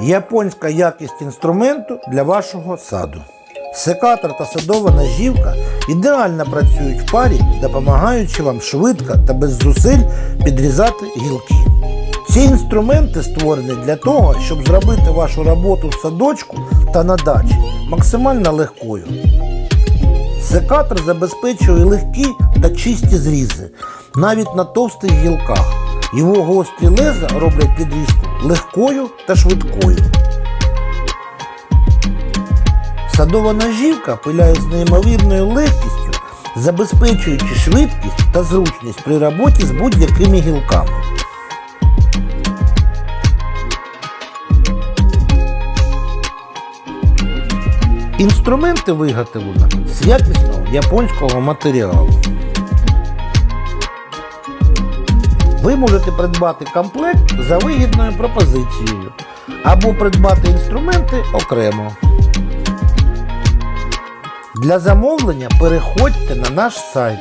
Японська якість інструменту для вашого саду. Секатор та садова ножівка ідеально працюють в парі, допомагаючи вам швидко та без зусиль підрізати гілки. Ці інструменти створені для того, щоб зробити вашу роботу в садочку та на дачі максимально легкою. Секатор забезпечує легкі та чисті зрізи, навіть на товстих гілках. Його гострі леза роблять підрізку легкою та швидкою. Садова ножівка пиляє з неймовірною легкістю, забезпечуючи швидкість та зручність при роботі з будь-якими гілками. Інструменти виготовлені з якісного японського матеріалу. Ви можете придбати комплект за вигідною пропозицією або придбати інструменти окремо. Для замовлення переходьте на наш сайт